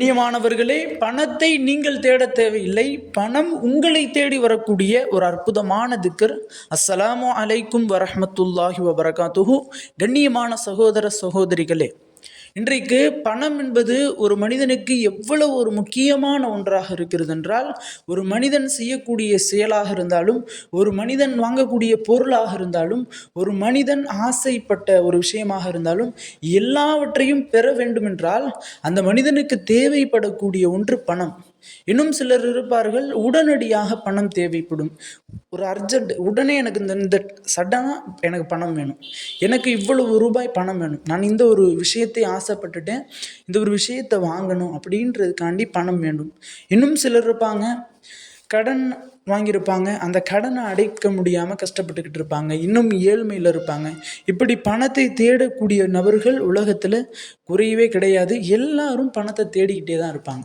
கண்ணியமானவர்களே பணத்தை நீங்கள் தேட தேவையில்லை. பணம் உங்களை தேடி வரக்கூடிய ஒரு அற்புதமான திக்கர். அஸ்ஸலாமு அலைக்கும் வரஹ்மத்துல்லாஹி வபரகாத்துஹு. கண்ணியமான சகோதர சகோதரிகளே இன்றைக்கு பணம் என்பது ஒரு மனிதனுக்கு எவ்வளவு ஒரு முக்கியமான ஒன்றாக இருக்கிறது என்றால் ஒரு மனிதன் செய்யக்கூடிய செயலாக இருந்தாலும் ஒரு மனிதன் வாங்கக்கூடிய பொருளாக இருந்தாலும் ஒரு மனிதன் ஆசைப்பட்ட ஒரு விஷயமாக இருந்தாலும் எல்லாவற்றையும் பெற வேண்டுமென்றால் அந்த மனிதனுக்கு தேவைப்படக்கூடிய ஒன்று பணம். இன்னும் சிலர் இருப்பார்கள் உடனடியாக பணம் தேவைப்படும். ஒரு அர்ஜென்ட் உடனே எனக்கு இந்த இந்த சடனாக எனக்கு பணம் வேணும். எனக்கு இவ்வளவு ரூபாய் பணம் வேணும். நான் இந்த ஒரு விஷயத்தை ஆசைப்பட்டுட்டேன் இந்த ஒரு விஷயத்தை வாங்கணும் அப்படின்றதுக்காண்டி பணம் வேண்டும். இன்னும் சிலர் இருப்பாங்க கடன் வாங்கியிருப்பாங்க. அந்த கடனை அடைக்க முடியாமல் கஷ்டப்பட்டுக்கிட்டு இருப்பாங்க. இன்னும் ஏழ்மையில் இருப்பாங்க. இப்படி பணத்தை தேடக்கூடிய நபர்கள் உலகத்தில் குறையவே கிடையாது. எல்லாரும் பணத்தை தேடிக்கிட்டே தான் இருப்பாங்க.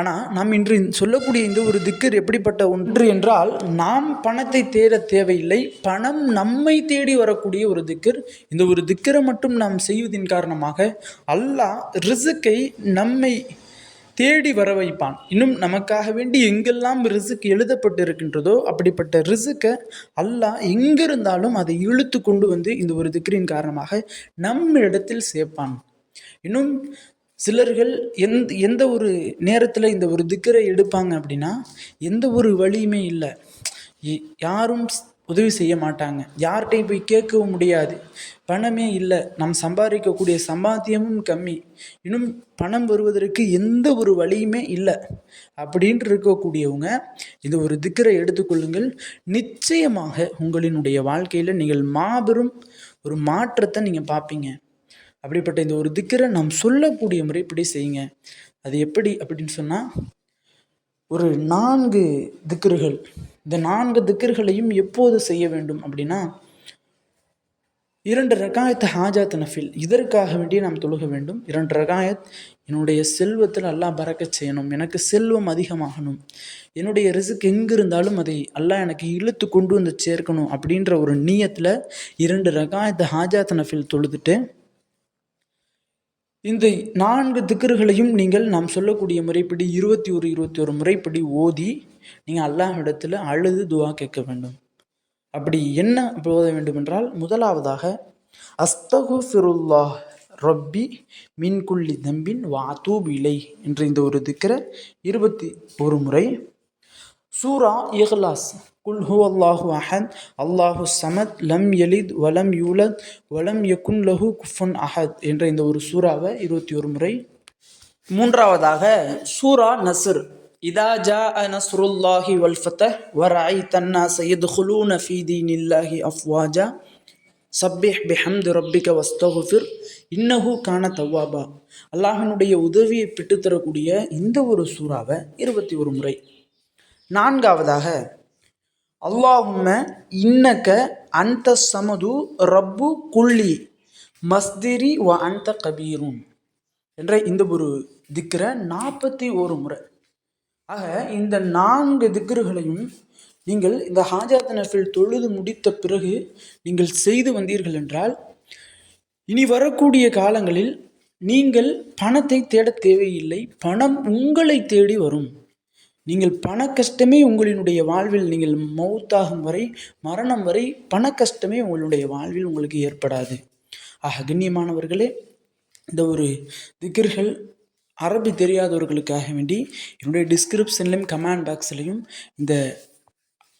ஆனால் நாம் இன்று சொல்லக்கூடிய இந்த ஒரு திக்கர் எப்படிப்பட்ட ஒன்று என்றால் நாம் பணத்தை தேட தேவையில்லை பணம் நம்மை தேடி வரக்கூடிய ஒரு திக்கர். இந்த ஒரு திக்கரை மட்டும் நாம் செய்வதின் காரணமாக அல்லாஹ் ரிசுக்கை நம்மை தேடி வர வைப்பான். இன்னும் நமக்காக வேண்டி எங்கெல்லாம் ரிசுக் எழுதப்பட்டு இருக்கின்றதோ அப்படிப்பட்ட ரிசுக்கை அல்லாஹ் எங்கிருந்தாலும் அதை இழுத்து கொண்டு வந்து இந்த ஒரு திக்கரின் காரணமாக நம்ம இடத்தில் சேர்ப்பான். இன்னும் சிலர்கள் எந்த எந்த ஒரு நேரத்தில் இந்த ஒரு திக்கரை எடுப்பாங்க அப்படின்னா எந்த ஒரு வழியுமே இல்லை. யாரும் உதவி செய்ய மாட்டாங்க. யார்கிட்டையும் போய் கேட்கவும் முடியாது. பணமே இல்லை. நம் சம்பாதிக்கக்கூடிய சம்பாத்தியமும் கம்மி. இன்னும் பணம் வருவதற்கு எந்த ஒரு வழியுமே இல்லை. அப்படின்ட்டு இருக்கக்கூடியவங்க இந்த ஒரு திக்கரை எடுத்துக்கொள்ளுங்கள் நிச்சயமாக உங்களினுடைய வாழ்க்கையில் நீங்கள் மாபெரும் ஒரு மாற்றத்தை நீங்கள் பார்ப்பீங்க அப்படிப்பட்ட இந்த ஒரு திக்கரை நாம் சொல்லக்கூடிய முறைப்படி செய்யுங்க. அது எப்படி அப்படின்னு சொன்னால் ஒரு நான்கு திக்கர்கள் இந்த நான்கு திக்கர்களையும் எப்போது செய்ய வேண்டும் அப்படின்னா இரண்டு ரகாயத் ஹாஜாத் நஃபில் இதற்காக வேண்டிய நாம் தொழுக வேண்டும். இரண்டு ரகாயத் என்னுடைய செல்வத்தில் அல்லாஹ் பறக்கச் செய்யணும் எனக்கு செல்வம் அதிகமாகணும் என்னுடைய ரிசுக்கு எங்கே இருந்தாலும் அதை அல்லாஹ் எனக்கு இழுத்து கொண்டு வந்து சேர்க்கணும் அப்படின்ற ஒரு நீயத்தில் இரண்டு ரகாயத் ஹாஜாத் நஃபில் தொழுதுட்டு இந்த நான்கு திக்கர்களையும் நீங்கள் நாம் சொல்லக்கூடிய முறைப்படி இருபத்தி ஒரு இருபத்தி ஒரு முறைப்படி ஓதி நீங்கள் அல்லாஹ்விடத்தில் அழுது துவா கேட்க வேண்டும். அப்படி என்ன ஓத வேண்டும் என்றால் முதலாவதாக அஸ்தகுஃபிருல்லாஹ் ரப்பி மின் குல்லி தம்பின் வாத்தூப் இலை என்ற இந்த ஒரு திக்கரை இருபத்தி ஒரு முறை சூரா இஹ்லாஸ். குல் ஹூ அல்லாஹு அஹத். அல்லாஹு சமத். லம் எலித் வலம் யூலத். வலம் யகுன் லஹு குஃபன் அஹத். என்ற இந்த ஒரு சூறாவை இருபத்தி ஒரு முறை. மூன்றாவதாக சூரா நசுர் இதா ஜா நஸ்ருல்லாஹி வல் வராய் தன்னா தன்னா சயதுகுலூன ஃபீ நில்லாஹி அஃப்வாஜா. சப்பிஹ் பிஹம்து ரப்பிக வஸ்தகுஃபிர் இன்னஹு கான தவ்வாபா. அல்லாஹினுடைய உதவியை பெற்றுத்தரக்கூடிய இந்த ஒரு சூறாவை இருபத்தி ஒரு முறை. நான்காவதாக அல்லாஹும்ம இன்னக்க அந்த சமது ரப்பு குள்ளி மஸ்திரி வ அந்த கபீரும் என்ற இந்த ஒரு திக்கரை நாற்பத்தி ஒரு முறை. ஆக இந்த நான்கு திக்ருகளையும் நீங்கள் இந்த ஹாஜாத் நஃபில் தொழுது முடித்த பிறகு நீங்கள் செய்து வந்தீர்கள் என்றால் இனி வரக்கூடிய காலங்களில் நீங்கள் பணத்தை தேட தேவையில்லை பணம் உங்களை தேடி வரும். நீங்கள் பண கஷ்டமே உங்களினுடைய வாழ்வில் நீங்கள் மௌத்தாகும் வரை மரணம் வரை பண கஷ்டமே உங்களுடைய வாழ்வில் உங்களுக்கு ஏற்படாது. ஆக கண்ணியமானவர்களே இந்த ஒரு திகர்கள் அரபி தெரியாதவர்களுக்காக வேண்டி என்னுடைய டிஸ்கிரிப்ஷன்லையும் கமெண்ட் பாக்ஸ்லையும் இந்த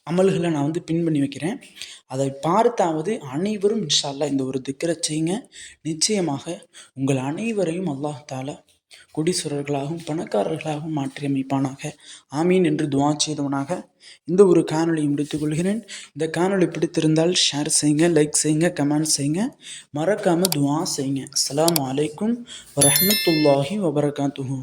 அமல்களை நான் வந்து பின் பண்ணி வைக்கிறேன். அதை பார்த்தாவது அனைவரும் இன்ஷால்லா இந்த ஒரு திக்கரை செய்யுங்க. நிச்சயமாக உங்கள் அனைவரையும் அல்லாஹ் தாலா கொடீஸ்வரர்களாகவும் பணக்காரர்களாகவும் மாற்றியமைப்பானாக. ஆமீன் என்று துவா செய்தவனாக. இந்த ஒரு காணொளியை முடித்துக் கொள்கிறேன். இந்த காணொளி பிடித்திருந்தால் ஷேர் செய்யுங்க லைக் செய்யுங்க கமெண்ட் செய்யுங்க. மறக்காமல் துவா செய்யுங்க. அஸ்லாம் அலைக்கும் வரமத்துல்லாஹி வபரகாத்துஹு.